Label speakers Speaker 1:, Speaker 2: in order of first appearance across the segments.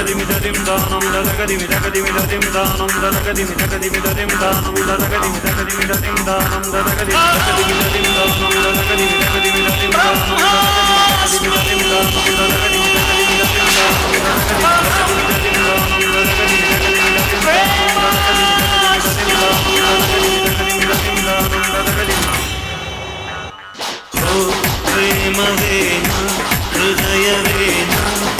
Speaker 1: దదగదిమి దదిం దానం దదగదిమి దగదిమి దదిం దానం దదగదిమి దగదిమి దదిం దానం దదగదిమి దగదిమి దదిం దానం దదగదిమి దగదిమి దదిం దానం దదగదిమి దగదిమి దదిం దానం దదగదిమి దదిం దానం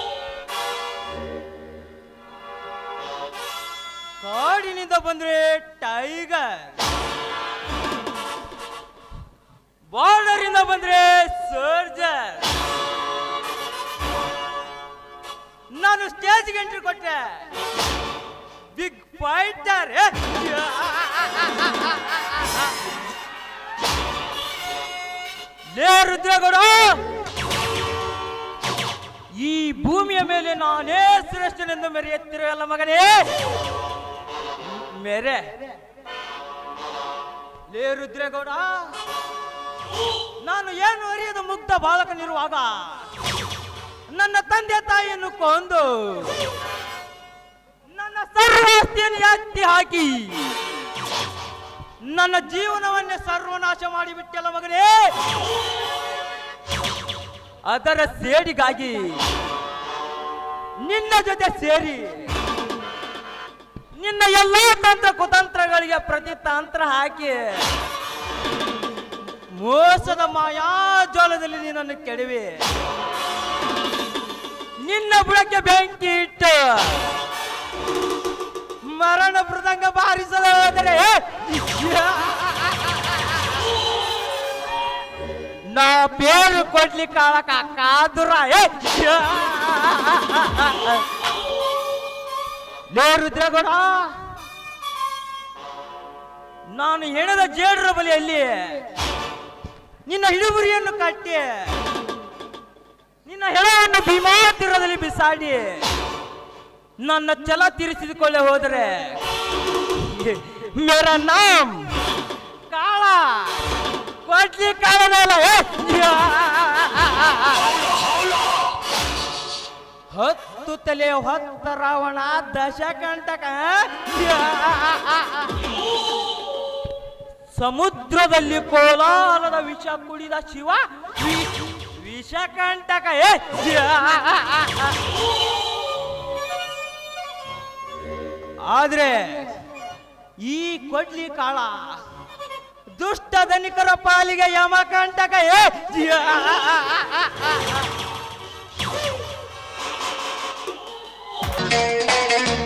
Speaker 2: ಕಾಡಿನಿಂದ ಬಂದ್ರೆ ಟೈಗರ್. ಬಾರ್ಡರ್ ಇಂದ ಬಂದ್ರೆ ಸರ್ಜರ್. ನಾನು ಸ್ಟೇಜ್ಗೆ ಎಂಟ್ರಿ ಕೊಟ್ಟೆ. Big fighter. ಲೇ ರುದ್ರಗೌಡ, ಈ ಭೂಮಿಯ ಮೇಲೆ ನಾನೇ ಶ್ರೇಷ್ಠನೆಂದು ಮೆರೆಯುತ್ತಿರುವಲ್ಲ ಮಗನೇ. ಮೇರೆ. ಲೇ ರುದ್ರೇಗೌಡ, ನಾನು ಏನು ಅರಿಯದ ಮುಗ್ಧ ಬಾಲಕನಿರುವಾಗ ನನ್ನ ತಂದೆ ತಾಯಿಯನ್ನು ಕೊಂದು ನನ್ನ ಸರ್ವಾಸ್ತಿಯನ್ನು ಎತ್ತಿ ಹಾಕಿ ನನ್ನ ಜೀವನವನ್ನೇ ಸರ್ವನಾಶ ಮಾಡಿಬಿಟ್ಟಲ್ಲ ಮಗನೇ. ಅದರ ಸೇಡಿಗಾಗಿ ನಿನ್ನ ಜೊತೆ ಸೇರಿ ನಿನ್ನ ಎಲ್ಲ ತಂತ್ರ ಕುತಂತ್ರಗಳಿಗೆ ಪ್ರತಿ ತಂತ್ರ ಹಾಕಿ ಮೋಸದ ಮಾಯಾಜಾಲದಲ್ಲಿ ನಿನ್ನನ್ನು ಕೆಡವಿ. ನಿನ್ನ ಬುಡಕ್ಕೆ ಬೆಂಕಿ ಇಟ್ಟು ಮರಣ ಮೃದಂಗ ಬಾರಿಸಲು ಹೋದರೆ ನಾ ಬೇರು ಕೊಡ್ಲಿಕ್ಕೆ ಕಾಳಕ ಕಾದುರ. ಲೇ ರುದ್ರಗೌಡ ನಾನು ಹೆಣದ ಜೇಡರ ಬಲಿಯಲ್ಲಿ ನಿನ್ನ ಹಿಡುಬುರಿಯನ್ನು ಕಟ್ಟಿ, ನಿನ್ನ ಹೆಣವನ್ನು ಭೀಮಾ ತೀರದಲ್ಲಿ ಬಿಸಾಡಿ, ನನ್ನ ಛಲ ತೀರಿಸಿದುಕೊಳ್ಳೆ ಹೋದರೆ, ಮೇರ ನಾಮ್ ಕಾಳ ಕೊಡ್ಲಿ ಕಾಳ ಏ! ಹತ್ತು ತಲೆ ಹೊತ್ತ ರಾವಣ ದಶಕಂಟಕ. ಸಮುದ್ರದಲ್ಲಿ ಕೋಲಾರದ ವಿಷ ಕುಡಿದ ಶಿವ ವಿಷಕಂಟಕ. ಏ ಆದ್ರೆ ಈ ಕೊಡ್ಲಿ ಕಾಳ ದುಷ್ಟ ಧನಿಕರ ಪಾಲಿಗೆ ಯಮಕಂಟಕ. ಏ
Speaker 3: Thank you.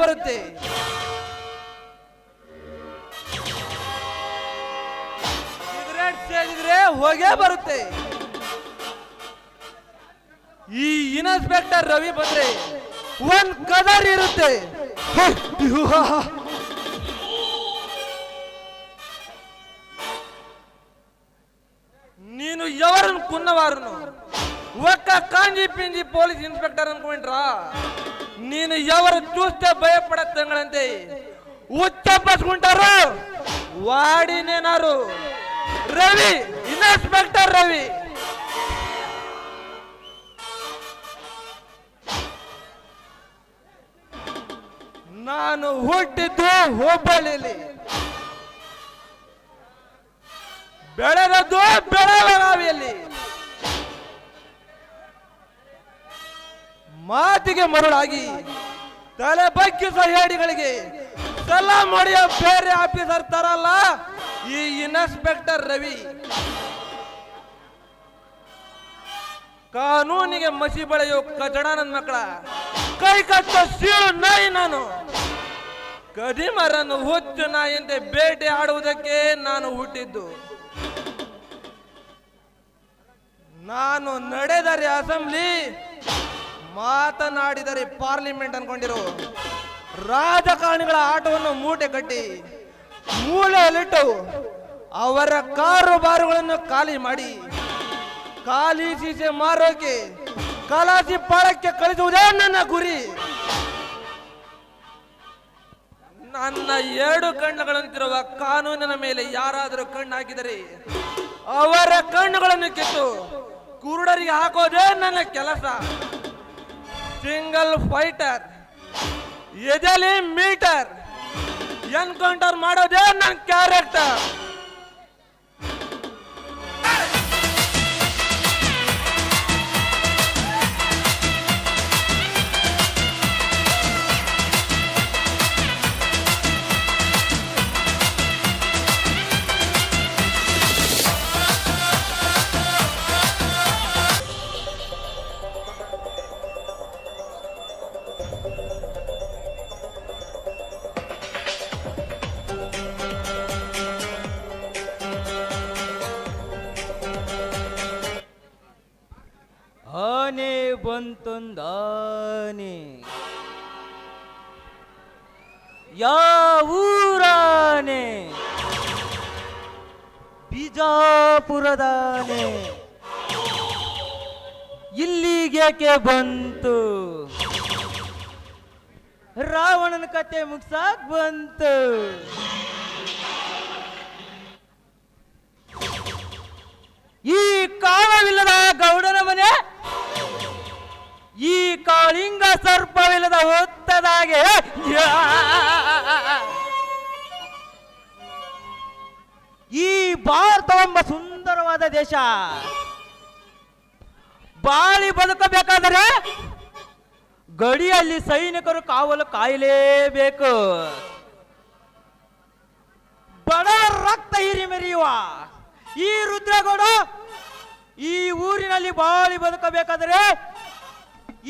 Speaker 3: ಬರುತ್ತೆ ಸಿಗರೇಟ್ ಸೇದಿದ್ರೆ ಹೊಗೆ ಬರುತ್ತೆ ಈ ಇನ್ಸ್ಪೆಕ್ಟರ್ ರವಿ ಬಂದ್ರೆ
Speaker 4: ಒಂದ್ ಕದರ್ ಇರುತ್ತೆ ನೀನು ఎవరిని కున్నవారును ఒక్క కాంజీ పింజి పోలీస్ ఇన్స్పెక్టర్ అనుకుంటరా నేను ఎవరు చూస్తే భయపడతాంగంతే ఉచ్చపసుకుంటారు వాడి నేనారు రవి ఇన్స్పెక్టర్ రవి ನಾನು ಹುಟ್ಟಿದ್ದು ಹುಬ್ಬಳ್ಳಿಲಿ ಬೆಳೆದದ್ದು ಬೆಳಗಾವಿಯಲ್ಲಿ ಮಾತಿಗೆ ಮರುಳಾಗಿ ತಲೆ ಬಗ್ಗಿ ಸಹ್ಯಾಡಿಗಳಿಗೆ ಸಲ ಮಾಡಿಯ ಬೇರೆ ಆಫೀಸರ್ ತರಲ್ಲ ಈ ಇನ್ಸ್ಪೆಕ್ಟರ್ ರವಿ. ಕಾನೂನಿಗೆ ಮಸಿ ಬಳೆಯೋ ಕಚಡ ನನ್ನ ಮಕ್ಕಳ. ಕೈ ಕಟ್ಟ ಸೀಳು ನಾಯಿ ನಾನು. ಕದಿಮರನ್ನು ಹುಚ್ಚು ನಾಯಿಯಂತೆ ಬೇಟೆ ಆಡುವುದಕ್ಕೆ ನಾನು ಹುಟ್ಟಿದ್ದು. ನಾನು ನಡೆದರೆ ಅಸೆಂಬ್ಲಿ ಮಾತನಾಡಿದರೆ ಪಾರ್ಲಿಮೆಂಟ್ ಅನ್ಕೊಂಡಿರು. ರಾಜಕಾರಣಿಗಳ ಆಟವನ್ನು ಮೂಟೆ ಕಟ್ಟಿ, ಮೂಲೆಯಲ್ಲಿಟ್ಟು ಅವರ ಕಾರುಬಾರುಗಳನ್ನು ಖಾಲಿ ಮಾಡಿ, ಖಾಲಿ ಸೀಸೆ ಮಾರೋಕೆ, ಕಲಾಸಿ ಪಾಳಕ್ಕೆ ಕಳಿಸುವುದೇ ನನ್ನ ಗುರಿ. ನನ್ನ ಎರಡು ಕಣ್ಣುಗಳಂತಿರುವ ಕಾನೂನಿನ ಮೇಲೆ ಯಾರಾದರೂ ಕಣ್ಣು ಹಾಕಿದರೆ ಅವರ ಕಣ್ಣುಗಳನ್ನು ಕಿತ್ತು, ಕುರುಡರಿಗೆ ಹಾಕೋದೇ ನನ್ನ ಕೆಲಸ. ಸಿಂಗಲ್ ಫೈಟರ್ ಎದೆಲಿ ಮೀಟರ್ ಎನ್ಕೌಂಟರ್ ಮಾಡೋದೇ ನನ್ನ ಕ್ಯಾರೆಕ್ಟರ್.
Speaker 2: ಬಿಜಾಪುರದಾನೆ ಇಲ್ಲಿಗೇಕೆ ಬಂತು ರಾವಣನ ಕತೆ ಮುಗ್ಸಾಕ್ ಬಂತು ಈ ಕಾಲವಿಲ್ಲದ ಗೌಡನ ಮನೆ, ಈ ಕಾಳಿಂಗ ಸರ್ಪವಿಲ್ಲದ ಹೊತ್ತದಾಗೆ! ಈ ಭಾರತವೆಂಬ ಸುಂದರವಾದ ದೇಶ. ಬಾಳಿ ಬದುಕಬೇಕಾದರೆ ಗಡಿಯಲ್ಲಿ ಸೈನಿಕರು ಕಾವಲು ಕಾಯಲೇಬೇಕು. ಬಡ ರಕ್ತ ಹಿರಿಮೆರೆಯುವ ಈ ರುದ್ರಗೌಡ ಈ ಊರಿನಲ್ಲಿ ಬಾಳಿ ಬದುಕಬೇಕಾದರೆ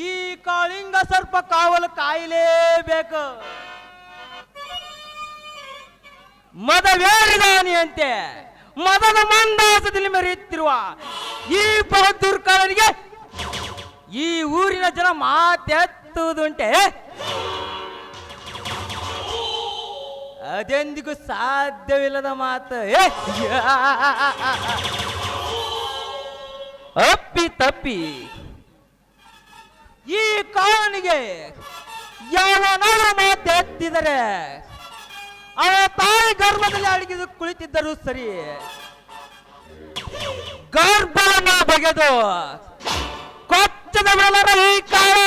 Speaker 2: ಈ ಕಾಳಿಂಗ ಸರ್ಪ ಕಾವಲು ಕಾಯಲೇಬೇಕು. ಮದವೇರಿದಾನಿಯಂತೆ. ಮದದ ಮಂದಾಸದಲ್ಲಿ ಮೆರೆಯುತ್ತಿರುವ ಈ ಬಹದ್ದೂರ್ ಕಾಲನಿಗೆ ಈ ಊರಿನ ಜನ ಮಾತೆತ್ತುವುದುಂಟೆ ಅದೆಂದಿಗೂ ಸಾಧ್ಯವಿಲ್ಲದ ಮಾತು! ಅಪ್ಪಿ ತಪ್ಪಿ ಈ ಕಾಲನಿಗೆ ಯಾವನಾದ್ರೂ ಮಾತೆತ್ತಿದರೆ ಅವನ ತಾಯಿ ಗರ್ಭದಲ್ಲಿ ಅಡಗಿದು ಕುಳಿತಿದ್ದರು ಸರಿ ಗರ್ಭವನ್ನು ಬಗೆದು ಕೊಚ್ಚದ ಬಿಡಲರ ಈ ಕಾಲ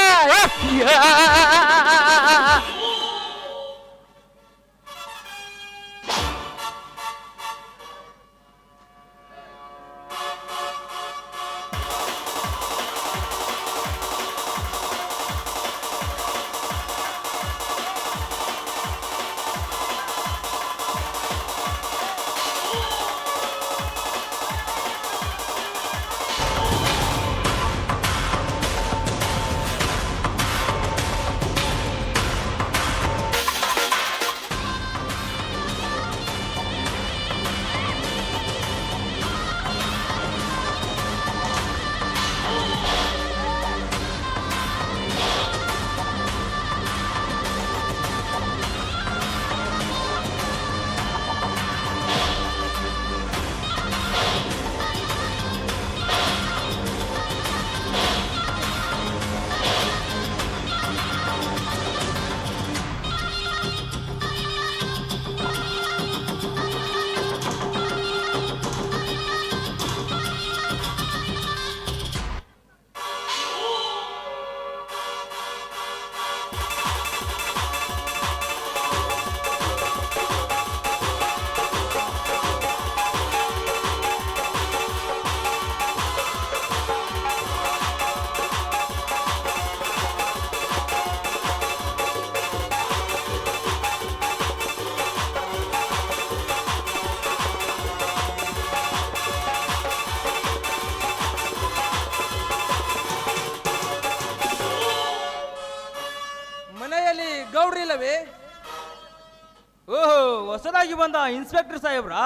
Speaker 5: ಬಂದ ಇನ್ಸ್ಪೆಕ್ಟರ್ ಸಾಹೇಬ್ರಾ?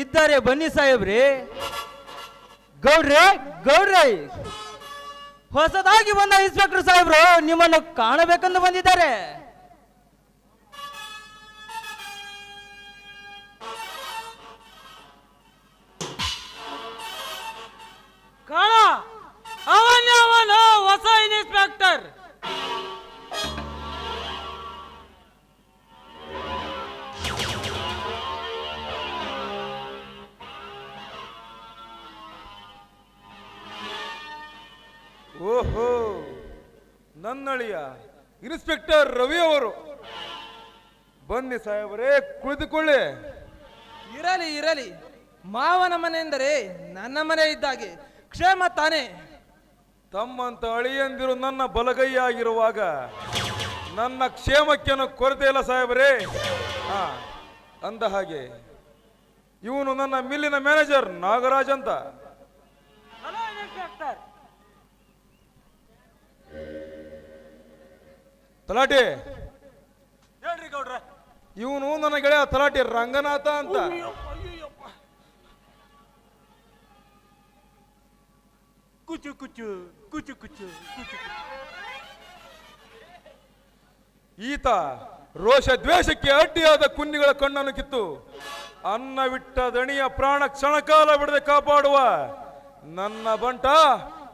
Speaker 5: ಇದ್ದಾರೆ ಬನ್ನಿ ಸಾಹೇಬ್ರಿ. ಗೌಡ್ರೆ ಗೌಡ್ರೆ. ಹೊಸದಾಗಿ ಬಂದ ಇನ್ಸ್ಪೆಕ್ಟರ್ ಸಾಹೇಬ್ರು ನಿಮ್ಮನ್ನು ಕಾಣಬೇಕೆಂದು ಬಂದಿದ್ದಾರೆ.
Speaker 6: ನನ್ನಳಿಯ ಇನ್ಸ್ಪೆಕ್ಟರ್ ರವಿ ಅವರು. ಬನ್ನಿ ಸಾಹೇಬರೇ ಕುಳಿತುಕೊಳ್ಳಿ.
Speaker 4: ಇರಲಿ ಇರಲಿ. ಮಾವನ ಮನೆ ಎಂದರೆ ನನ್ನ ಮನೆ ಇದ್ದಾಗೆ. ಕ್ಷೇಮ ತಾನೇ.
Speaker 6: ತಮ್ಮಂತ ಅಳಿಯಂದಿರು ನನ್ನ ಬಲಗೈಯಾಗಿರುವಾಗ ನನ್ನ ಕ್ಷೇಮಕ್ಕೇನು ಕೊರತೆ ಇಲ್ಲ ಸಾಹೇಬರೇ. ಹಾ ಅಂದ ಹಾಗೆ ಇವನು ನನ್ನ ಮಿಲ್ಲಿನ ಮ್ಯಾನೇಜರ್ ನಾಗರಾಜ್ ಅಂತ. ತಲಾಟೆ?
Speaker 4: ಹೇಳ್ರಿ ಗೌಡ್ರ.
Speaker 6: ಇವನು ನನ್ನ ಗೆಳೆಯ ತಲಾಟಿ ರಂಗನಾಥ ಅಂತ.
Speaker 5: ಕುಚು ಕುಚು ಕುಚು ಕುಚು ಕುಚು
Speaker 6: ಈತ ರೋಷ ದ್ವೇಷಕ್ಕೆ ಅಡ್ಡಿಯಾದ ಕುನ್ನಿಗಳ ಕಣ್ಣನ್ನು ಕಿತ್ತು ಅನ್ನವಿಟ್ಟ ದಣಿಯ ಪ್ರಾಣ ಕ್ಷಣಕಾಲ ಬಿಡದೆ ಕಾಪಾಡುವ ನನ್ನ ಬಂಟ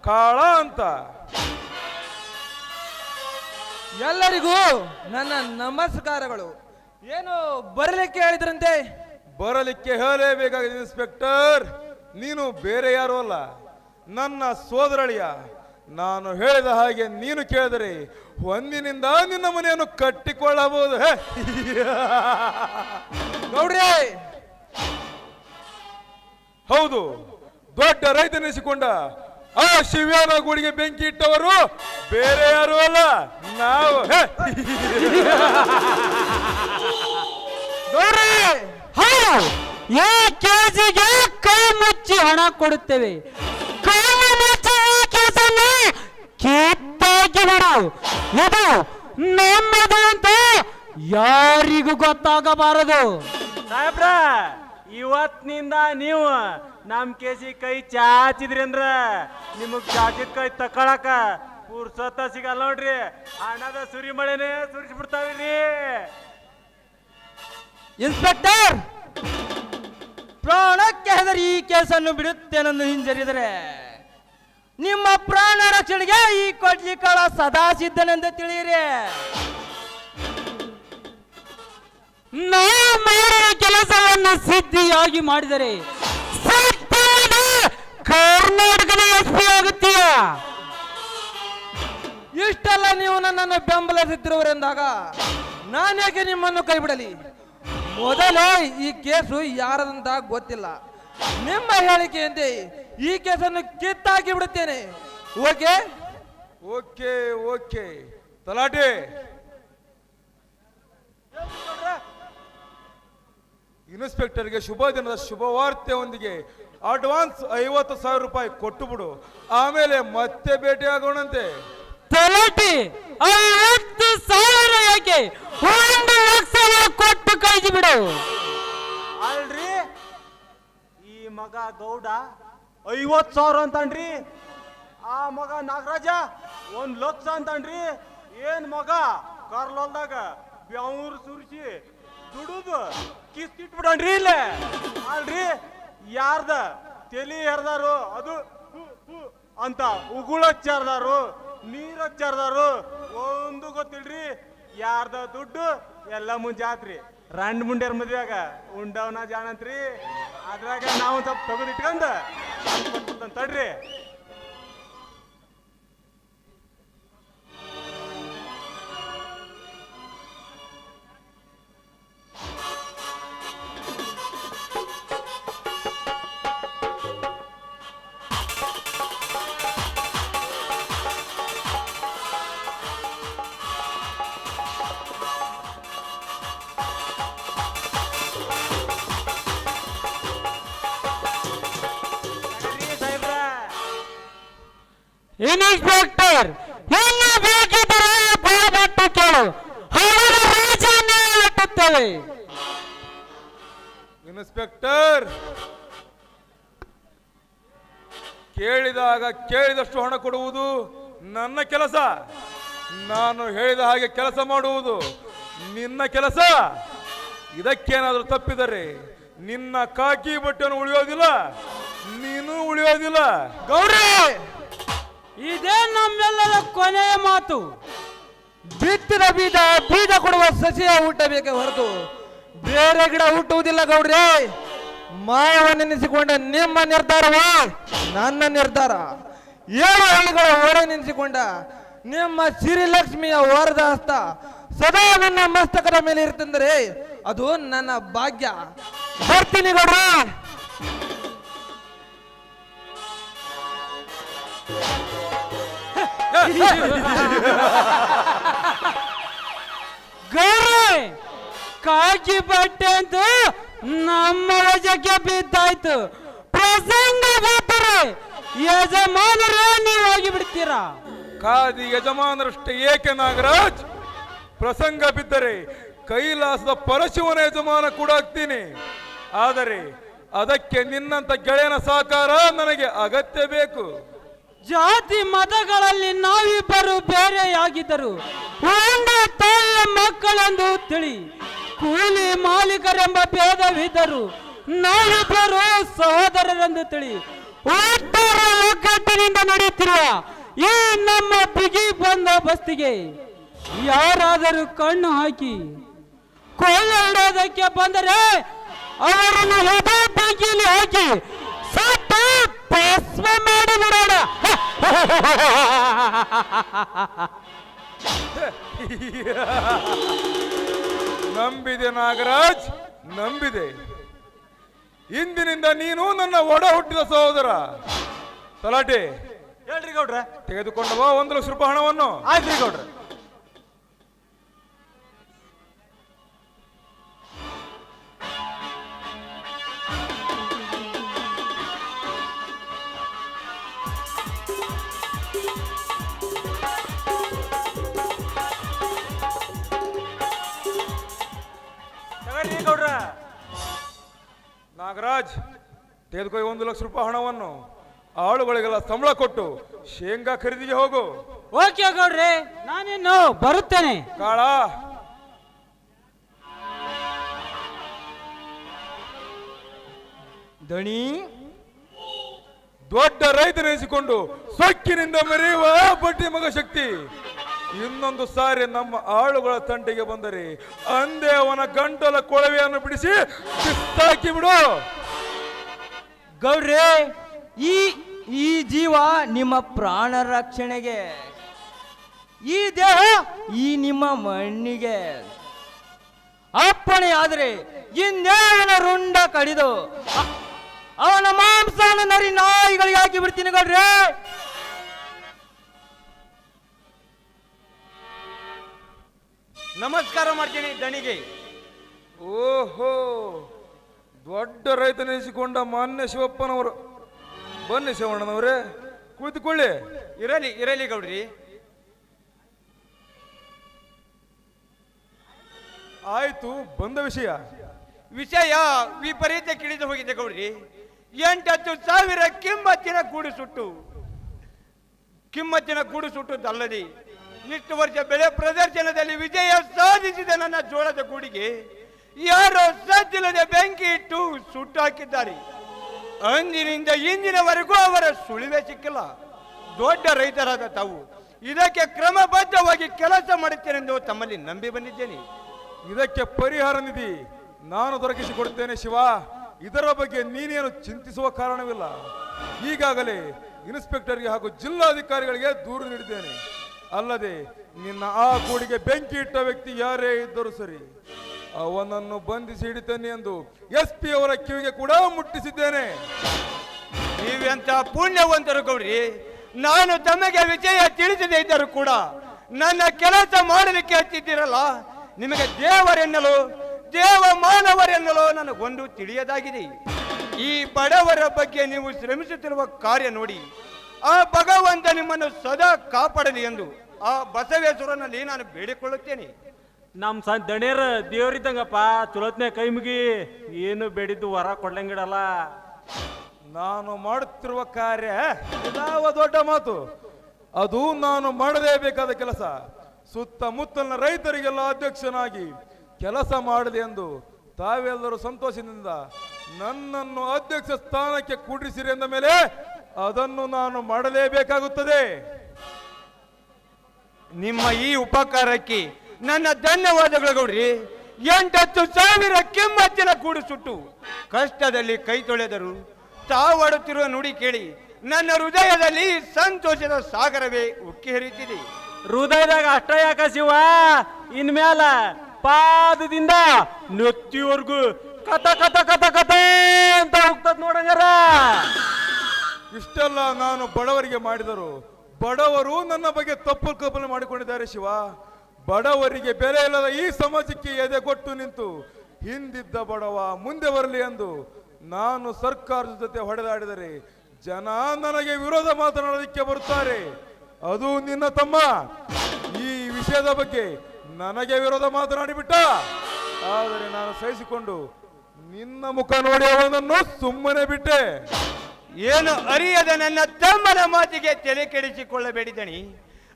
Speaker 6: ಕಾಳ ಅಂತ.
Speaker 4: ಎಲ್ಲರಿಗೂ ನನ್ನ ನಮಸ್ಕಾರಗಳು. ಏನು ಬರಲಿಕ್ಕೆ ಹೇಳಿದ್ರಂತೆ?
Speaker 6: ಬರಲಿಕ್ಕೆ ಹೇಳಲೇಬೇಕಾಗಿದೆ ಇನ್ಸ್ಪೆಕ್ಟರ್. ನೀನು ಬೇರೆ ಯಾರು ಅಲ್ಲ. ನನ್ನ ಸೋದರಳಿಯ ನಾನು ಹೇಳಿದ ಹಾಗೆ ನೀನು ಕೇಳಿದರೆ ಒಂದಿನಿಂದ ನಿನ್ನ ಮನೆಯನ್ನು ಕಟ್ಟಿಕೊಳ್ಳಬಹುದು.
Speaker 4: ನೋಡ್ರಿ
Speaker 6: ಹೌದು ದೊಡ್ಡ ರೈತನೆನಿಸಿಕೊಂಡ ಆ ಶಿವ್ಯಾನ ಗುಡಿಗೆ ಬೆಂಕಿ ಇಟ್ಟವರು ಬೇರೆ ಯಾರು ಅಲ್ಲ ನಾವು.
Speaker 5: ಯಾ ಕೆಜಿಗೆ ಕೈ ಮುಚ್ಚಿ ಹಣ ಕೊಡುತ್ತೇವೆ. ಕೈ ಮುಚ್ಚಿ ಈ ಇದು ನಮ್ಮದು ಅಂತ ಯಾರಿಗೂ ಗೊತ್ತಾಗಬಾರದು.
Speaker 7: ಸಾಹೇಬ್ರ ಇವತ್ತಿನಿಂದ ನೀವು ನಮ್ ಕೇಸಿ ಕೈ ಚಾಚಿದ್ರಿ ಅಂದ್ರ ನಿಮಗ್ ಚಾಚಿದ ಕೈ ತಕೊಳಕ ಪುರ್ಸತ್ತ ಸಿಗಲ್ಲ ನೋಡ್ರಿ. ಹಣದ ಸುರಿ ಮಳೆನೆ ಸುರಿಸ್ಬಿಡ್ತಾವ್ರಿ
Speaker 5: ಇನ್ಸ್ಪೆಕ್ಟರ್ ಪ್ರಾಣಕ್ಕೆ ಹೆದರಿ ಈ ಕೇಸನ್ನು ಬಿಡುತ್ತೇನೆಂದು ಹಿಂಜರಿದರೆ ನಿಮ್ಮ ಪ್ರಾಣ ರಕ್ಷಣೆಗೆ ಈ ಕೊಡ್ಲಿ ಕಾಳ ಸದಾ ಸಿದ್ಧನೆಂದು ತಿಳಿಯಿರಿ. ನಾವು ಮಾಡಿದ ಕೆಲಸವನ್ನು ಸಿದ್ಧಿಯಾಗಿ ಮಾಡಿದರೆ ಕರ್ನಾಟಕದ ಎಸ್ ಪಿ ಆಗುತ್ತೀಯ?
Speaker 4: ಇಷ್ಟೆಲ್ಲ ನೀವು ನನ್ನನ್ನು ಬೆಂಬಲಿಸುತ್ತಿರುವರೆಂದಾಗ ನಾನೇಕೆ ನಿಮ್ಮನ್ನು ಕೈ ಬಿಡಲಿ ಮೊದಲೇ ಈ ಕೇಸು ಯಾರದಂತ ಗೊತ್ತಿಲ್ಲ. ನಿಮ್ಮ ಹೇಳಿಕೆಯಂತೆ ಈ ಕೇಸನ್ನು ಕಿತ್ತಾಕಿ ಬಿಡುತ್ತೇನೆ. ಓಕೆ?
Speaker 6: Okay okay. ತಲಾಟೆ. ಇನ್ಸ್ಪೆಕ್ಟರ್ಗೆ ಶುಭ ದಿನದ ಶುಭವಾರ್ತೆಯೊಂದಿಗೆ ಅಡ್ವಾನ್ಸ್ ಐವತ್ತು ಸಾವಿರ ರೂಪಾಯಿ ಕೊಟ್ಟು ಬಿಡು ಆಮೇಲೆ ಮತ್ತೆ ಭೇಟಿ ಆಗೋಣಂತೆ.
Speaker 5: ತಲಾಟಿ ಐವತ್ತು ಸಾವಿರ ಯಾಕೆ ಒಂದು ಲಕ್ಷ ಕೊಟ್ಟು ಕಳಿಸಿ ಬಿಡು.
Speaker 7: ಅಲ್ರಿ? ಈ ಮಗ ಗೌಡ ಐವತ್ತು ಸಾವಿರ ಅಂತನ್ರಿ. ಆ ಮಗ ನಾಗರಾಜ ಒಂದ್ ಲಕ್ಷ ಅಂತನ್ರಿ. ಏನ್ ಮಗ? ಕರ್ಲೊಲ್ದಾಗ ಬೆವ್ರು ಸುರಿಸಿ ದುಡುದು ಕಿಸ್ಕಿಟ್ಬಿಡನ್ರಿ ಇಲ್ಲೇ. ಅಲ್ರಿ? ಯಾರ್ದ? ತೆಲಿ ಹರಿದಾರು ಅದು ಅಂತ ಉಗುಳ ಚರ್ದಾರು, ನೀರ್ ಹಚ್ಚಾರ್ದಾರು ಒಂದು ಗೊತ್ತಿಲ್ರಿ? ಯಾರ್ದ ದುಡ್ಡು? ಎಲ್ಲ ಮುಂಜಾತ್ರಿ. ರಂಡ್ ಮುಂಡ್ಯಾರ ಮದ್ವೆಯಾಗ, ಉಂಡವನ ಜಾಣಂತ್ರಿ. ಅದ್ರಾಗ ನಾವು ಸ್ವಲ್ಪ ತೆಗೆದು ಇಟ್ಕೊಂಡ ತಡ್ರಿ ತಡ್ರಿ.
Speaker 5: ಇನ್ಸ್ಪೆಕ್ಟರ್ ಇನ್ನು ಬೇಕಿದ್ದರೆ ಕೇಳು. ಅವರ ರಾಜನೇ
Speaker 6: ಇನ್ಸ್ಪೆಕ್ಟರ್ ಕೇಳಿದಾಗ ಕೇಳಿದಷ್ಟು ಹಣ ಕೊಡುವುದು ನನ್ನ ಕೆಲಸ. ನಾನು ಹೇಳಿದ ಹಾಗೆ ಕೆಲಸ ಮಾಡುವುದು ನಿನ್ನ ಕೆಲಸ. ಇದಕ್ಕೇನಾದರೂ ತಪ್ಪಿದರೆ ನಿನ್ನ ಕಾಕಿ ಬಟ್ಟೆಯನ್ನು ಉಳಿಯೋದಿಲ್ಲ ನೀನು ಉಳಿಯೋದಿಲ್ಲ.
Speaker 5: ಗೌರಿ! ಇದೇ ನಮ್ಮೆಲ್ಲರ ಕೊನೆಯ ಮಾತು. ಬಿತ್ತಿದ ಬೀಜ ಬೀಜ ಕೊಡುವ ಸಸಿಯ ಹುಟ್ಟಬೇಕೆ ಹೊರತು ಬೇರೆ ಗಿಡ ಹುಟ್ಟುವುದಿಲ್ಲ ಗೌಡ್ರೆ. ಮಾಯವನ್ನೆನಿಸಿಕೊಂಡ ನಿಮ್ಮ ನಿರ್ಧಾರವೇ ನನ್ನ ನಿರ್ಧಾರ. ಏಳು ಹಳ್ಳಿಗಳ ಹೊರ ನೆನೆಸಿಕೊಂಡ ನಿಮ್ಮ ಸಿರಿಲಕ್ಷ್ಮಿಯ ವರದ ಹಸ್ತ ಸದಾ ನನ್ನ ಮಸ್ತಕದ ಮೇಲೆ ಇರ್ತಂದ್ರೆ ಅದು ನನ್ನ ಭಾಗ್ಯ. ಬರ್ತೀನಿ ಗೌಡ್ರ. ಗೌರಿ ಕಾಕಿ ಬಟ್ಟೆ ಅಂತ ನಮ್ಮ ರಜಕ್ಕೆ ಬಿದ್ದಾಯ್ತು. ಪ್ರಸಂಗ ಬರ್ತಾರೆ ಯಜಮಾನರೇ ನೀವು ಹೋಗಿ ಬಿಡ್ತೀರಾ
Speaker 6: ಕಾದಿ ಯಜಮಾನರಷ್ಟೇ ಏಕೆ ನಾಗರಾಜ್? ಪ್ರಸಂಗ ಬಿದ್ದರೆ ಕೈಲಾಸದ ಪರಶಿವನ ಯಜಮಾನ ಕೂಡ ಆಗ್ತೀನಿ. ಆದರೆ ಅದಕ್ಕೆ ನಿನ್ನಂತ ಗೆಳೆಯನ ಸಹಕಾರ ನನಗೆ ಅಗತ್ಯ ಬೇಕು.
Speaker 5: ಜಾತಿ ಮತಗಳಲ್ಲಿ ನಾವಿಬ್ಬರು ಬೇರೆಯಾಗಿದ್ದರು. ಒಂದು ತಾಯಿಯ ಮಕ್ಕಳೆಂದು ತಿಳಿ, ಕೂಲಿ ಮಾಲೀಕರೆಂಬ ಭೇದವಿದ್ದರು. ನಾವಿಬ್ಬರು ಸಹೋದರರೆಂದು ತಿಳಿ ಒಟ್ಟಾರೆ ಒಗ್ಗಟ್ಟಿನಿಂದ ನಡೆಯುತ್ತಿರುವ ಈ ನಮ್ಮ ಬಿಗಿ ಬಂದ ಬಸ್ತಿಗೆ ಯಾರಾದರೂ ಕಣ್ಣು ಹಾಕಿ ಕೊಳ್ಳಿಡೋದಕ್ಕೆ ಬಂದರೆ ಅವರನ್ನು ಹಾಕಿ ಭಸ್ಮ ಮಾಡಿಬಿಡೋಣ
Speaker 6: ನಂಬಿದೆ ನಾಗರಾಜ್ ನಂಬಿದೆ. ಇಂದಿನಿಂದ ನೀನು ನನ್ನ ಒಡ ಹುಟ್ಟಿದ ಸಹೋದರ. ತಲಾಟೆ.
Speaker 7: ಹೇಳ್ರಿ ಗೌಡ್ರ.
Speaker 6: ತೆಗೆದುಕೊಂಡು ಬಾ ಒಂದು ಲಕ್ಷ ರೂಪಾಯಿ ಹಣವನ್ನು.
Speaker 7: ಆಯ್ತ್ರಿ ಗೌಡ್ರ.
Speaker 6: ನಾಗರಾಜ್ ತೆಗೆದುಕೊ ಒಂದು ಲಕ್ಷ ರೂಪಾಯಿ ಹಣವನ್ನು. ಆಳುಗಳಿಗೆಲ್ಲ ಸಂಬಳ ಕೊಟ್ಟು ಶೇಂಗಾ ಖರೀದಿಗೆ ಹೋಗು.
Speaker 5: ಓಕೆ ಗೌಡ್ರಿ ನಾನಿನ್ನು ಬರುತ್ತೇನೆ.
Speaker 6: ಕಾಳ.
Speaker 5: ದಣಿ.
Speaker 6: ದೊಡ್ಡ ರೈತನೆನಿಸಿಕೊಂಡು ಸೊಕ್ಕಿನಿಂದ ಮೆರೆಯುವ ಬಡ್ಡಿ ಮಗ ಶಕ್ತಿ. ಇನ್ನೊಂದು ಸಾರಿ ನಮ್ಮ ಆಳುಗಳ ತಂಟೆಗೆ ಬಂದರೆ ಅಂದೇ ಅವನ ಗಂಟಲ ಕೊಳವೆಯನ್ನು ಬಿಡಿಸಿ ಕಿತ್ತಾಕಿ ಬಿಡು.
Speaker 5: ಗೌಡ್ರಿ, ಈ ಈ ಜೀವ ನಿಮ್ಮ ಪ್ರಾಣ ರಕ್ಷಣೆಗೆ, ಈ ದೇಹ ಈ ನಿಮ್ಮ ಮಣ್ಣಿಗೆ. ಅಪ್ಪಣೆ ಆದರೆ ಇನ್ನೇವನ ರುಂಡ ಕಡಿದು ಅವನ ಮಾಂಸನ ನರಿ ನಾಯಿಗಳಿಗೆ ಹಾಕಿ ಬಿಡ್ತೀನಿ ಗೌಡ್ರಿ.
Speaker 3: ನಮಸ್ಕಾರ ಮಾಡ್ತೀನಿ ದಣಿಗೆ.
Speaker 6: ಓಹೋ ದೊಡ್ಡ ರೈತನೆನಿಸಿಕೊಂಡ ಮಾನ್ಯ ಶಿವಪ್ಪನವರು. ಬನ್ನಿ ಶಿವಣ್ಣನವರೇ ಕುಳಿತುಕೊಳ್ಳಿ.
Speaker 3: ಇರಲಿ ಇರಲಿ ಗೌಡ್ರಿ.
Speaker 6: ಆಯ್ತು ಬಂದ ವಿಷಯ.
Speaker 3: ವಿಷಯ ವಿಪರೀತ ಕಿಳಿದು ಹೋಗಿದೆ ಗೌಡ್ರಿ. ಎಂಟತ್ತು ಸಾವಿರ ಕಿಮ್ಮತ್ತಿನ ಕೂಡು ಸುಟ್ಟು. ಕಿಮ್ಮತ್ತಿನ ಗೂಡು ಸುಟ್ಟುದಲ್ಲದೆ ಇಷ್ಟು ವರ್ಷ ಬೆಳೆ ಪ್ರದರ್ಶನದಲ್ಲಿ ವಿಜಯ ಸಾಧಿಸಿದ ನನ್ನ ಜೋಳದ ಗುಡಿಗೆ ಯಾರೋ ಸದ್ದಿಲ್ಲದೆ ಬೆಂಕಿ ಇಟ್ಟು ಸುಟ್ಟು ಹಾಕಿದ್ದಾರೆ. ಅಂದಿನಿಂದ ಇಂದಿನವರೆಗೂ ಅವರ ಸುಳಿವೆ ಸಿಕ್ಕಿಲ್ಲ. ದೊಡ್ಡ ರೈತರಾದ ತಾವು ಇದಕ್ಕೆ ಕ್ರಮಬದ್ಧವಾಗಿ ಕೆಲಸ ಮಾಡುತ್ತೇನೆಂದು ತಮ್ಮಲ್ಲಿ ನಂಬಿ ಬಂದಿದ್ದೇನೆ.
Speaker 6: ಇದಕ್ಕೆ ಪರಿಹಾರ ನಿಧಿ ನಾನು ದೊರಕಿಸಿಕೊಡುತ್ತೇನೆ ಶಿವ. ಇದರ ಬಗ್ಗೆ ನೀನೇನು ಚಿಂತಿಸುವ ಕಾರಣವಿಲ್ಲ. ಈಗಾಗಲೇ ಇನ್ಸ್ಪೆಕ್ಟರ್ಗೆ ಹಾಗೂ ಜಿಲ್ಲಾಧಿಕಾರಿಗಳಿಗೆ ದೂರು ನೀಡಿದ್ದೇನೆ. ಅಲ್ಲದೆ ನಿನ್ನ ಆ ಕೂಡಿಗೆ ಬೆಂಕಿ ಇಟ್ಟ ವ್ಯಕ್ತಿ ಯಾರೇ ಇದ್ದರೂ ಸರಿ, ಅವನನ್ನು ಬಂಧಿಸಿ ಹಿಡಿತೇನೆ ಎಂದು ಎಸ್ ಪಿ ಅವರ ಕಿವಿಗೆ ಕೂಡ ಮುಟ್ಟಿಸಿದ್ದೇನೆ.
Speaker 3: ನೀವೆಂತ ಪುಣ್ಯವಂತರು ಗೌರಿ ನಾನು ತಮಗೆ ವಿಜಯ ತಿಳಿಸದೇ ಇದ್ದರೂ ಕೂಡ ನನ್ನ ಕೆಲಸ ಮಾಡಲಿಕ್ಕೆ ಹಚ್ಚಿದ್ದೀರಲ್ಲ ನಿಮಗೆ ದೇವರೆನ್ನಲು ದೇವ ಮಾನವರೆನ್ನಲು ನನಗೊಂದು ತಿಳಿಯದಾಗಿದೆ. ಈ ಬಡವರ ಬಗ್ಗೆ ನೀವು ಶ್ರಮಿಸುತ್ತಿರುವ ಕಾರ್ಯ ನೋಡಿ ಆ ಭಗವಂತ ನಿಮ್ಮನ್ನು ಸದಾ ಕಾಪಾಡಲಿ ಎಂದು ಆ ಬಸವೇಶ್ವರನಲ್ಲಿ ನಾನು ಬೇಡಿಕೊಳ್ಳುತ್ತೇನೆ.
Speaker 7: ನಮ್ಮ ಸ ದಣಿಯರ್ ದೇವರಿದ್ದಂಗಪ್ಪ ಚುಲೋತ್ನೆ ಕೈ ಮುಗಿ ಏನು ಬೇಡಿದ್ದು ವರ ಕೊಡ್ಲಂಗಿಡಲ್ಲ.
Speaker 6: ನಾನು ಮಾಡುತ್ತಿರುವ ಕಾರ್ಯ ಯಾವ ದೊಡ್ಡ ಮಾತು. ಅದು ನಾನು ಮಾಡದೇ ಬೇಕಾದ ಕೆಲಸ. ಸುತ್ತಮುತ್ತಲಿನ ರೈತರಿಗೆಲ್ಲ ಅಧ್ಯಕ್ಷನಾಗಿ ಕೆಲಸ ಮಾಡಲಿ ಎಂದು ತಾವೆಲ್ಲರೂ ಸಂತೋಷದಿಂದ ನನ್ನನ್ನು ಅಧ್ಯಕ್ಷ ಸ್ಥಾನಕ್ಕೆ ಕೂಡಿಸಿರಿ ಎಂದ ಮೇಲೆ ಅದನ್ನು ನಾನು ಮಾಡಲೇಬೇಕಾಗುತ್ತದೆ.
Speaker 3: ನಿಮ್ಮ ಈ ಉಪಕಾರಕ್ಕೆ ನನ್ನ ಧನ್ಯವಾದಗಳು ಗೌಡ್ರಿ. ಎಂಟತ್ತು ಸಾವಿರ ಕೆಮ್ಮತ್ತಿನ ಕೂಡು ಸುಟ್ಟು ಕಷ್ಟದಲ್ಲಿ ಕೈ ತೊಳೆದರು ತಾವಾಡುತ್ತಿರುವ ನುಡಿ ಕೇಳಿ ನನ್ನ ಹೃದಯದಲ್ಲಿ ಸಂತೋಷದ ಸಾಗರವೇ ಉಕ್ಕಿ ಹರಿಯುತ್ತಿದೆ.
Speaker 7: ಹೃದಯದಾಗ ಅಷ್ಟ ಯಾಕ ಶಿವ? ಇನ್ಮೇಲ ಪಾದದಿಂದ ನೆತ್ತಿವರ್ಗು ಕಥ ಕಥ ಕಥ ಕಥೆ ಅಂತ ಹೋಗ್ತದ ನೋಡಂಗಾರ
Speaker 6: ಇಷ್ಟೆಲ್ಲ ನಾನು ಬಡವರಿಗೆ ಮಾಡಿದರು. ಬಡವರು ನನ್ನ ಬಗ್ಗೆ ತಪ್ಪು ಕಲ್ಪನೆ ಮಾಡಿಕೊಂಡಿದ್ದಾರೆ ಶಿವ. ಬಡವರಿಗೆ ಬೆಲೆ ಇಲ್ಲದ ಈ ಸಮಾಜಕ್ಕೆ ಎದೆ ಕೊಟ್ಟು ನಿಂತು, ಹಿಂದಿದ್ದ ಬಡವ ಮುಂದೆ ಬರಲಿ ಎಂದು ನಾನು ಸರ್ಕಾರದ ಜೊತೆ ಹೊಡೆದಾಡಿದರೆ ಜನ ನನಗೆ ವಿರೋಧ ಮಾತನಾಡೋದಕ್ಕೆ ಬರುತ್ತಾರೆ. ಅದು ನಿನ್ನ ತಮ್ಮ. ಈ ವಿಷಯದ ಬಗ್ಗೆ ನನಗೆ ವಿರೋಧ ಮಾತನಾಡಿಬಿಟ್ಟ. ಆದರೆ ನಾನು ಸಹಿಸಿಕೊಂಡು ನಿನ್ನ ಮುಖ ನೋಡಿ ಅವನನ್ನು ಸುಮ್ಮನೆ ಬಿಟ್ಟೆ.
Speaker 3: ಏನು ಅರಿಯದ ನನ್ನ ತಮ್ಮನ ಮಾತಿಗೆ ತಲೆ ಕೆಡಿಸಿಕೊಳ್ಳಬೇಡಿ ದಣಿ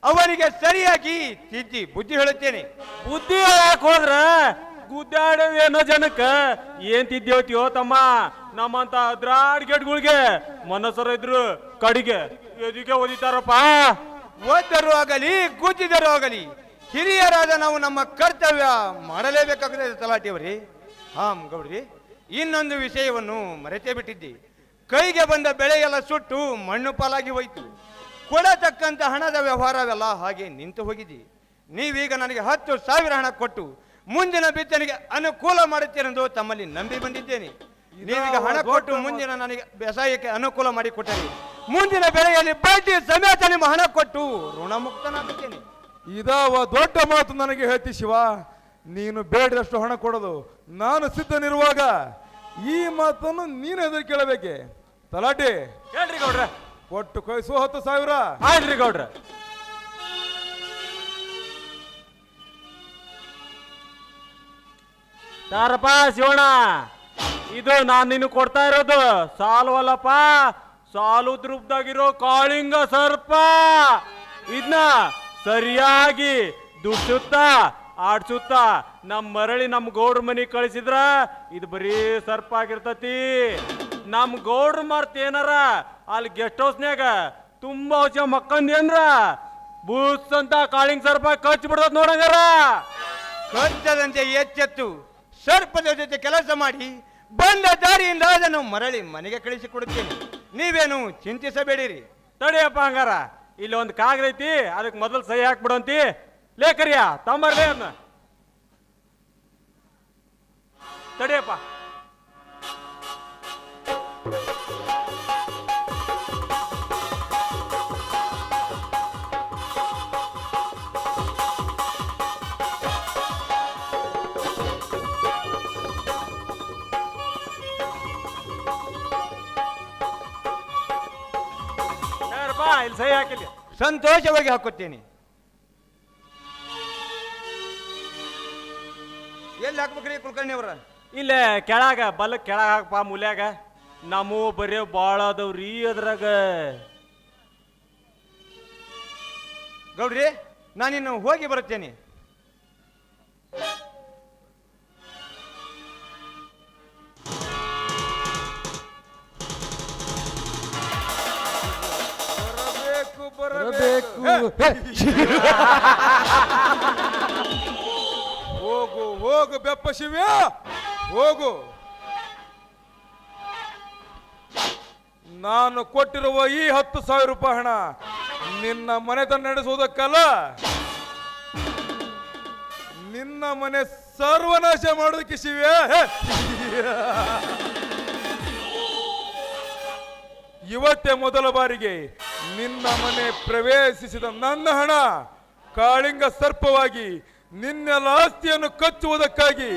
Speaker 3: ಅವನಿಗೆ ಸರಿಯಾಗಿ ತಿದ್ದಿ ಬುದ್ಧಿ ಹೇಳುತ್ತೇನೆ.
Speaker 7: ಬುದ್ಧಿ ಹೋದ್ರ? ಗುದ್ದಾಡವೇನೋ ಜನಕ್ಕ. ಏನ್ ತಿದ್ದೇವತಿಯೋ ತಮ್ಮ? ನಮ್ಮಂತ ಅದ್ರಾಡ್ ಗೆಟ್ಗಳಿಗೆ ಮನಸ್ಸರ ಇದ್ರು ಕಡಿಗೆ ಎದಿಗೆ ಓದಿತಾರಪ್ಪ?
Speaker 3: ಓದ್ದರು ಆಗಲಿ ಕೂತಿದರೂ ಆಗಲಿ ಹಿರಿಯರಾದ ನಾವು ನಮ್ಮ ಕರ್ತವ್ಯ ಮಾಡಲೇಬೇಕಾಗುತ್ತೆ ತಲಾಟಿಯವರೇ ಹಾಂ ಗೌಡ್ರಿ ಇನ್ನೊಂದು ವಿಷಯವನ್ನು ಮರೆತೇ ಬಿಟ್ಟಿದ್ದೆ. ಕೈಗೆ ಬಂದ ಬೆಳೆಯೆಲ್ಲ ಸುಟ್ಟು ಮಣ್ಣು ಪಾಲಾಗಿ ಹೋಯಿತು. ಕೊಡತಕ್ಕಂಥ ಹಣದ ವ್ಯವಹಾರವೆಲ್ಲ ಹಾಗೆ ನಿಂತು ಹೋಗಿದೆ. ನೀವೀಗ ನನಗೆ ಹತ್ತು ಸಾವಿರ ಹಣ ಕೊಟ್ಟು ಮುಂದಿನ ಬಿತ್ತನೆಗೆ ಅನುಕೂಲ ಮಾಡುತ್ತೀರೆಂದು ತಮ್ಮಲ್ಲಿ ನಂಬಿ ಬಂದಿದ್ದೇನೆ. ನೀವೀಗ ಹಣ ಕೊಟ್ಟು ಮುಂದಿನ ನನಗೆ ಬೇಸಾಯಕ್ಕೆ ಅನುಕೂಲ ಮಾಡಿ ಕೊಟ್ಟರೆ ಮುಂದಿನ ಬೆಳೆಯಲ್ಲಿ ಬಡ್ಡಿ ಸಮೇತ ನಿಮ್ಮ ಹಣ ಕೊಟ್ಟು ಋಣಮುಕ್ತನಾಗುತ್ತೇನೆ.
Speaker 6: ಇದಾವ ದೊಡ್ಡ ಮಾತು ನನಗೆ ಹೇಳ್ತಿ ಶಿವ. ನೀನು ಬೇಡದಷ್ಟು ಹಣ ಕೊಡೋದು. ನಾನು ಸಿದ್ಧನಿರುವಾಗ ಈ ಮಾತನ್ನು ನೀನು ಎದುರು ಕೇಳಬೇಕೆ? ತಲಾಟೆ?
Speaker 7: ಹೇಳ್ರಿ ಗೌಡ್ರ.
Speaker 6: ಕೊಟ್ಟು ಕಳಿಸುವ ಹತ್ತು ಸಾವಿರ.
Speaker 7: ಆಯ್ತ್ರಿ ಗೌಡ್ರ. ತಾರಪ್ಪ ಶಿವಣ ಇದು ನಾನು ನಿನ್ನ ಕೊಡ್ತಾ ಇರೋದು. ಸಾಲ್ವಲ್ಲಪ್ಪ ಸಾಲು ರೂಪದಾಗಿರೋ ಕಾಳಿಂಗ ಸರ್ಪ. ಇದನ್ನ ಸರಿಯಾಗಿ ದುಡ್ಸುತ್ತಾ ಆಡ್ಸುತ್ತಾ ನಮ್ಮ ಮರಳಿ ನಮ್ಮ ಗೌಡ್ರ ಮನೆಗೆ ಕಳಿಸಿದ್ರ ಇದು ಬರೀ ಸರ್ಪ ಆಗಿರ್ತತಿ ನಮ್ಮ ಗೌಡ್ರ ಮರ್ತ್ ಏನಾರ ಅಲ್ಲಿ ಗೆಸ್ಟ್ ಹೌಸ್ನ್ಯಾಗ ತುಂಬಾ ಹೊಸ ಮಕ್ಕಂದ ಏನ್ರ ಬೂಸ್ ಅಂತ ಕಾಳಿಂಗ್ ಸರ್ಪ ಕಚ್ ಬಿಡ್ತದ ನೋಡಂಗಾರ
Speaker 3: ಕಚ್ಚದಂತೆ ಎಚ್ಚೆತ್ತು ಸರ್ಪದ ಜೊತೆ ಕೆಲಸ ಮಾಡಿ ಬಂದ ದಾರಿಯಿಂದ ಅದನ್ನು ಮರಳಿ ಮನೆಗೆ ಕಳಿಸಿ ಕೊಡುತ್ತೇನೆ. ನೀವೇನು ಚಿಂತಿಸಬೇಡಿರಿ.
Speaker 7: ತಡಿಯಪ್ಪ ಹಂಗಾರ ಇಲ್ಲಿ ಒಂದು ಕಾಗದ ಐತಿ ಅದಕ್ಕೆ ಮೊದಲು ಸಹಿ ಹಾಕ್ಬಿಡಂತಿ. ಲೇಖರಿಯ ತಮ್ಮರ್ಲೇ ಅದ್ನ ತಡಿಯಪ್ಪ ಯಾರಪ್ಪ ಇಲ್ಲಿ ಸಹಿ ಹಾಕಿಲ್ಲ
Speaker 3: ಸಂತೋಷವಾಗಿ ಹಾಕುತ್ತೇನೆ ಎಲ್ಲಿ ಹಾಕ್ಬೇಕ್ರಿ ಕುಲಕರ್ಣಿ ಅವ್ರ?
Speaker 7: ಇಲ್ಲೇ ಕೆಳಗ ಬಲ್ಲ ಕೆಳಗ ಹಾಕಪ್ಪ ಮೂಲ್ಯಾಗ. ನಮ್ಮ ಬರೀ ಭಾಳ ಅದವ್ರಿ ಅದ್ರಾಗ.
Speaker 3: ಗೌಡ್ರಿ ನಾನಿನ್ನು ಹೋಗಿ ಬರುತ್ತೇನೆ.
Speaker 6: ಬರಬೇಕು ಬರಬೇಕು. ಹೋಗು ಬೆಪ್ಪ ಶಿವ್ಯ. ಹೋಗು. ನಾನು ಕೊಟ್ಟಿರುವ ಈ ಹತ್ತು ಸಾವಿರ ರೂಪಾಯಿ ಹಣ ನಿನ್ನ ಮನೆತನ ನಡೆಸುವುದಕ್ಕಲ್ಲ. ನಿನ್ನ ಮನೆ ಸರ್ವನಾಶ ಮಾಡೋದಕ್ಕೆ ಶಿವ್ಯ. ಇವತ್ತೇ ಮೊದಲ ಬಾರಿಗೆ ನಿನ್ನ ಮನೆ ಪ್ರವೇಶಿಸಿದ ನನ್ನ ಹಣ ಕಾಳಿಂಗ ಸರ್ಪವಾಗಿ ನಿನ್ನೆಲ್ಲ ಆಸ್ತಿಯನ್ನು ಕಚ್ಚುವುದಕ್ಕಾಗಿ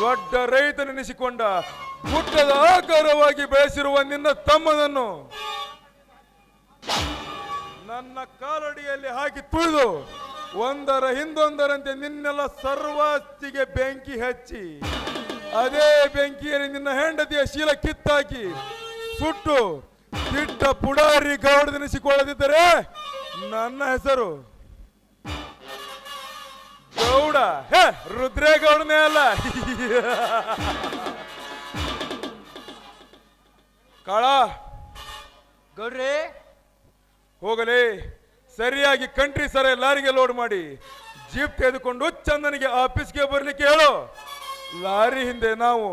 Speaker 6: ದೊಡ್ಡ ರೈತನೆನಿಸಿಕೊಂಡ ಗುಡ್ಡದ ಆಕಾರವಾಗಿ ಬೆಳೆಸಿರುವ ನಿನ್ನ ತಮ್ಮನನ್ನು ನನ್ನ ಕಾಲಡಿಯಲ್ಲಿ ಹಾಕಿ ತುಳಿದು ಒಂದರ ಹಿಂದೊಂದರಂತೆ ನಿನ್ನೆಲ್ಲ ಸರ್ವಾಸ್ತಿಗೆ ಬೆಂಕಿ ಹಚ್ಚಿ, ಅದೇ ಬೆಂಕಿಯಲ್ಲಿ ನಿನ್ನ ಹೆಂಡತಿಯ ಶೀಲ ಕಿತ್ತಾಕಿ ಸುಟ್ಟು ಕಿಟ್ಟ ಪುಡಾರಿ ಗೌಡದೆನಿಸಿಕೊಳ್ಳದಿದ್ದರೆ ನನ್ನ ಹೆಸರು ಗೌಡ ಹೇ ರುದ್ರೇಗೌಡನೇ ಅಲ್ಲ. ಕಾಳ
Speaker 3: ಗೌಡ್ರಿ.
Speaker 6: ಹೋಗಲಿ. ಸರಿಯಾಗಿ ಕಂಟ್ರಿ ಸರ ಲಾರಿಗೆ ಲೋಡ್ ಮಾಡಿ. ಜೀಪ್ ತೆಗೆದುಕೊಂಡು ಚಂದನಿಗೆ ಆಫೀಸ್ಗೆ ಬರ್ಲಿಕ್ಕೆ ಹೇಳು. ಲಾರಿ ಹಿಂದೆ ನಾವು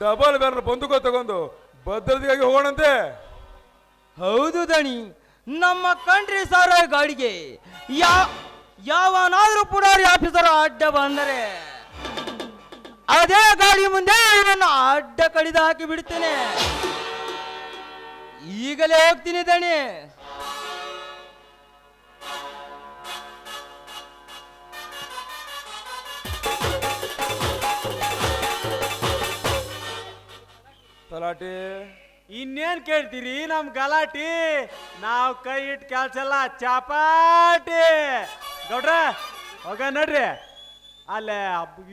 Speaker 6: ಡಬಲ್ ಬ್ಯಾರಲ್ ಬಂದುಕೋ ತಗೊಂಡು ಭದ್ರತೆಗಾಗಿ ಹೋಗೋಣಂತೆ.
Speaker 8: ಹೌದು ದಣಿ. ನಮ್ಮ ಕಂಟ್ರಿ ಸಾರ ಗಾಡಿಗೆ ಯಾ ಯಾವನಾದ್ರೂ ಪುಡಾರಿ ಆಫೀಸರ್ ಅಡ್ಡ ಬಂದರೆ ಅದೇ ಗಾಡಿ ಮುಂದೆ ನನ್ನ ಅಡ್ಡ ಕಡಿದು ಹಾಕಿ ಬಿಡ್ತೇನೆ. ಈಗಲೇ ಹೋಗ್ತೀನಿ ದಣಿ.
Speaker 6: ತಲಾಟಿ.
Speaker 7: ಇನ್ನೇನ್ ಕೇಳ್ತೀರಿ ನಮ್ ಗಲಾಟಿ? ನಾವ್ ಕೈ ಇಟ್ ಕೆಲ್ಸಲ್ಲ ಚಾಪಾಟಿ. ಗೌಡ್ರ ಹೋಗ ನಡ್ರಿ. ಅಲ್ಲೇ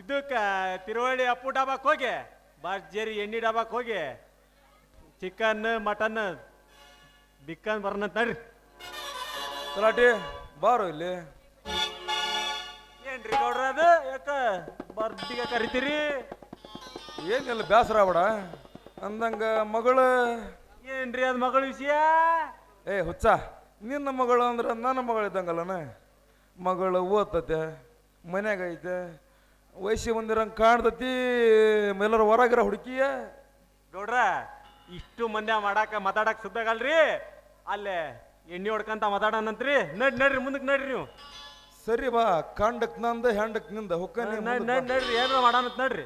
Speaker 7: ಇದಕ್ಕೆ ತಿರುವಳ್ಳಿ ಅಪ್ಪು ಡಾಬಾಕ್ ಹೋಗಿ. ಜೇರಿ ಎಣ್ಣೆ ಡಾಬಾಕ್ ಹೋಗಿ. ಚಿಕನ್ ಮಟನ್ ಬಿಕ್ಕನ್ ಬರ್ನಂತ ನಡ್ರಿ.
Speaker 6: ತಲಾಟಿ ಬಾರು ಇಲ್ಲಿ.
Speaker 7: ಏನ್ರಿ ಗೌಡ್ರ ಅದು? ಯಾಕ ಬರ್ದಿಗೆ ಕರಿತೀರಿ?
Speaker 6: ಏನಿಲ್ಲ ಬ್ಯಾಸರ ಬೇಡ ಅಂದಂಗ ಮಗಳು
Speaker 7: ಏನ್ರಿ ಅದ್ ಮಗಳ ವಿಷಯ?
Speaker 6: ಏ ಹುಚ್ಚ ನಿನ್ನ ಮಗಳು ಅಂದ್ರೆ ನನ್ನ ಮಗಳು ಇದ್ದಂಗಲ್ಲನ ಮಗಳು ಓದ್ತತೆ ಮನ್ಯಾಗ ಐತೆ ವಯಸ್ಸಿ ಬಂದಿರಂಗೆ ಕಾಣ್ತತಿ ಮೇಲರ ಹೊರಗಿರ ಹುಡುಕಿಯ.
Speaker 7: ನೋಡ್ರ ಇಷ್ಟು ಮನ್ಯ ಮಾಡಾಕ ಮಾತಾಡಕ್ ಸುದ್ದಾಗಲ್ರಿ ಅಲ್ಲೇ ಎಣ್ಣೆ ಹೊಡ್ಕಂತ ಮಾತಾಡೋಣಂತ್ರಿ ನಡ್ ನಡ್ರಿ ಮುಂದಕ್ಕೆ ನಡ್ರಿ ನೀವು.
Speaker 6: ಸರಿ ಬಾ ಕಾಂಡಕ್ ನಂದ ಹೆಂಡಕ್ನಿಂದ ಹೊಕ್ಕ
Speaker 7: ನಡ್ ನಡ್ ನಡ್ರಿ ಏನಾರ ಮಾಡೋಣ ನಡ್ರಿ.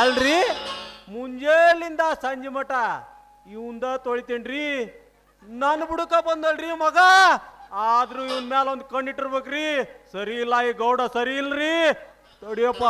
Speaker 7: ಅಲ್ರಿ ಮುಂಜಾಲಿಂದ ಸಂಜೆ ಮಠ ಇವಂದ ತೊಳಿತೇನ್ರಿ. ನನ್ನ ಬುಡಕ ಬಂದಲ್ರಿ ಮಗ. ಆದ್ರೂ ಇವನ್ ಮ್ಯಾಲ ಒಂದ್ ಕಣ್ಣಿಟ್ಟಿರ್ಬೇಕ್ರಿ. ಸರಿ ಇಲ್ಲ ಈ ಗೌಡ ಸರಿ ಇಲ್ರಿ. ತಡಿಯಪ್ಪ